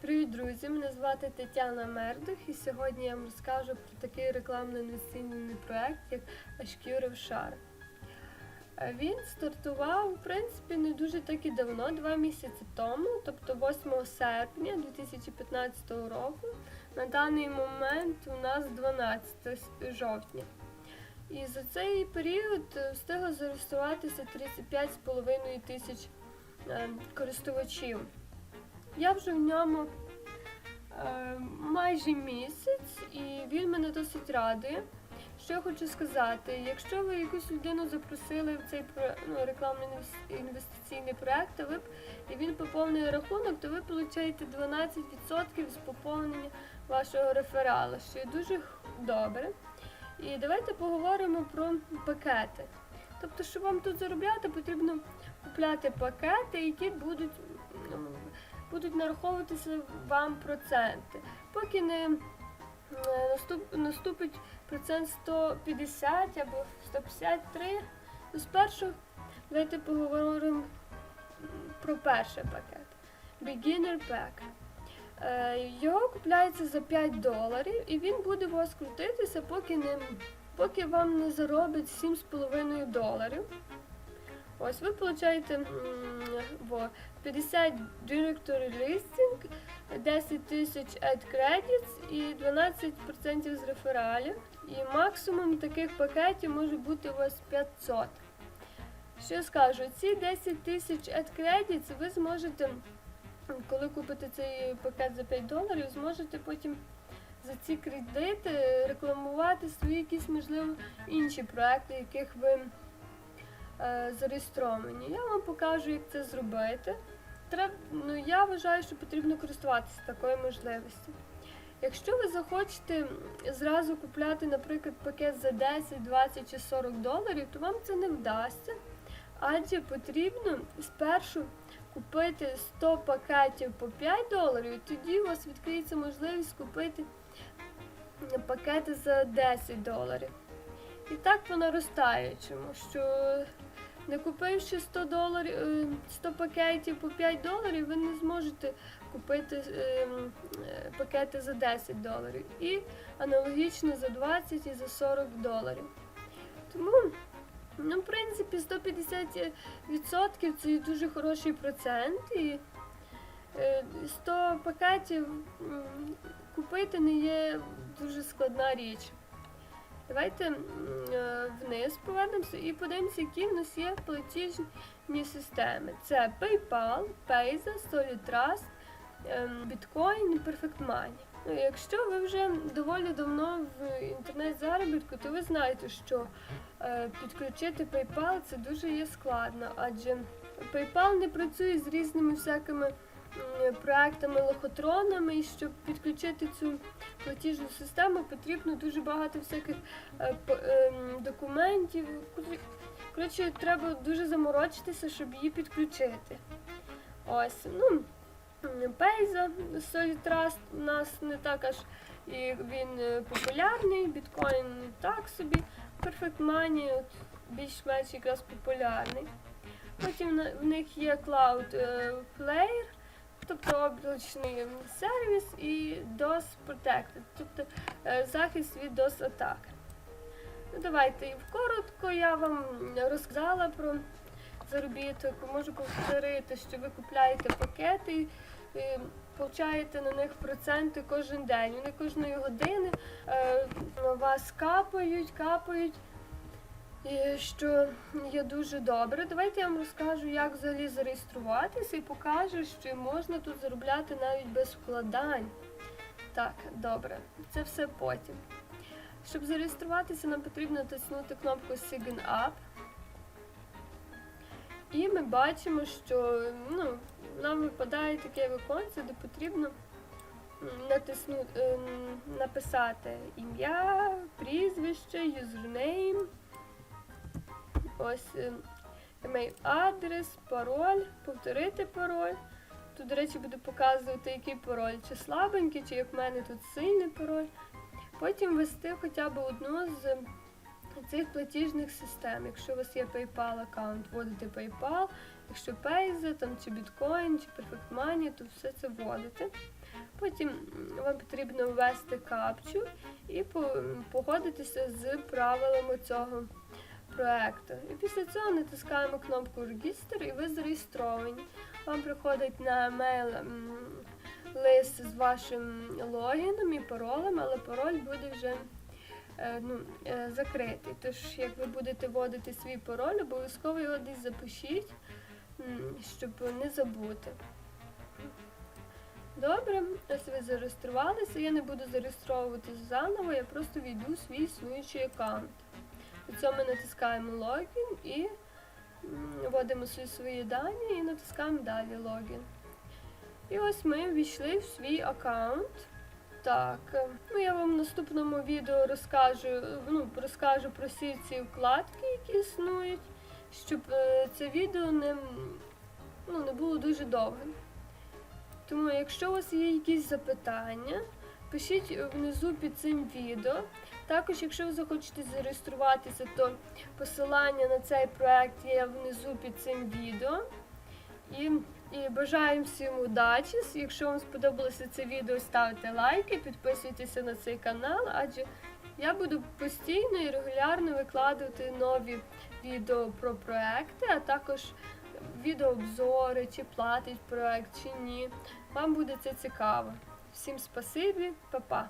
Привіт, друзі! Мене звати Тетяна Мердих, і сьогодні я вам розкажу про такий рекламно-інвестиційний проект, як Ашкюров Шар. Е, Він стартував, в принципі, не дуже так і давно, два місяці тому, тобто 8 серпня 2015 року. На даний момент у нас 12 жовтня. І за цей період е, встигло зареєструватися 35,5 тисяч е, користувачів. Я вже в ньому е, майже місяць, і він мене досить радує. Що я хочу сказати, якщо ви якусь людину запросили в цей ну, рекламний інвес- інвестиційний проект, ви, і він поповнює рахунок, то ви отримуєте 12% з поповнення вашого рефералу, що є дуже добре. І давайте поговоримо про пакети. Тобто, щоб вам тут заробляти, потрібно купляти пакети, які будуть, будуть нараховуватися вам проценти. Поки не наступить процент 150 або 153, то спершу давайте поговоримо про перший пакет. Beginner Pack. Е, Його купляється за 5 доларів і він буде у вас крутитися, поки, не, поки вам не заробить 7,5 доларів. Ось ви получаєте м, 50 Directory Listing, 10 тисяч Ad Credits і 12% з рефералів. І максимум таких пакетів може бути у вас 500. Що скажу, ці 10 тисяч Ad Credits ви зможете, коли купите цей пакет за 5 доларів, зможете потім за ці кредити рекламувати свої якісь, можливо, інші проекти, яких ви зареєстровані. Я вам покажу, як це зробити. Треб, ну, я вважаю, що потрібно користуватися такою можливістю. Якщо ви захочете зразу купляти, наприклад, пакет за 10, 20 чи 40 доларів, то вам це не вдасться, адже потрібно спершу купити 100 пакетів по 5 доларів, і тоді у вас відкриється можливість купити пакети за 10 доларів. І так по наростаючому, що не купивши 100 доларів, е, 100 пакетів по 5 доларів, ви не зможете купити е, е, пакети за 10 доларів. І аналогічно за 20 і за 40 доларів. Тому, ну, в принципі, 150% це дуже хороший процент. І е, 100 пакетів купити не є дуже складна річ. Давайте е, вниз повернемося і подивимося, які в нас є платіжні системи. Це PayPal, Payza, SolidTrust, ем, Bitcoin Perfect Money. Ну, якщо ви вже доволі давно в інтернет-заробітку, то ви знаєте, що е, підключити PayPal це дуже є складно, адже PayPal не працює з різними всякими проектами, лохотронами, і щоб підключити цю платіжну систему, потрібно дуже багато всяких е, ем, документів. Коротше- треба дуже заморочитися, щоб її підключити. Ось, ну, Пейза, Solid у нас не так аж і він е, популярний, біткоін не так собі, Perfect Money більш-менш якраз популярний. Потім в них є Cloud е, Player, тобто облачний сервіс і DOS Protected, тобто е, захист від DOS атак. Ну, давайте коротко я вам розказала про заробіток. Можу повторити, що ви купляєте пакети і получаєте на них проценти кожен день. Вони кожної години е, вас капають, капають. Що є дуже добре. Давайте я вам розкажу, як взагалі зареєструватися і покажу, що можна тут заробляти навіть без вкладань. Так, добре, це все потім. Щоб зареєструватися, нам потрібно натиснути кнопку Sign Up. І ми бачимо, що ну, нам випадає таке віконце, де потрібно натиснути, ем, написати ім'я, прізвище, юзернейм, ось ем, емейл адрес, пароль, повторити пароль. Тут, до речі, буде показувати, який пароль, чи слабенький, чи як в мене тут сильний пароль. Потім ввести хоча б одну з цих платіжних систем. Якщо у вас є PayPal аккаунт, вводите PayPal, якщо Payza, там чи Bitcoin, чи Perfect Money, то все це вводите. Потім вам потрібно ввести капчу і погодитися з правилами цього проекту. І після цього натискаємо кнопку Register і ви зареєстровані. Вам приходить на емейл м, лист з вашим логіном і паролем, але пароль буде вже е, ну, е, закритий. Тож, як ви будете вводити свій пароль, обов'язково його десь запишіть, щоб не забути. Добре, ось ви зареєструвалися. Я не буду зареєстровуватися заново, я просто війду свій існуючий аккаунт. При цьому ми натискаємо логін і вводимо свої дані і натискаємо далі логін. І ось ми ввійшли в свій аккаунт. Так, е, ну я вам в наступному відео розкажу, ну, розкажу про всі ці вкладки, які існують, щоб е, це відео не, ну, не було дуже довгим. Тому, якщо у вас є якісь запитання, пишіть внизу під цим відео. Також, якщо ви захочете зареєструватися, то посилання на цей проект є внизу під цим відео. І, і бажаю всім удачі. Якщо вам сподобалося це відео, ставте лайки, підписуйтеся на цей канал, адже я буду постійно і регулярно викладувати нові відео про проекти, а також відеообзори, чи платить проект, чи ні. Вам буде це цікаво. Всім спасибі, па-па!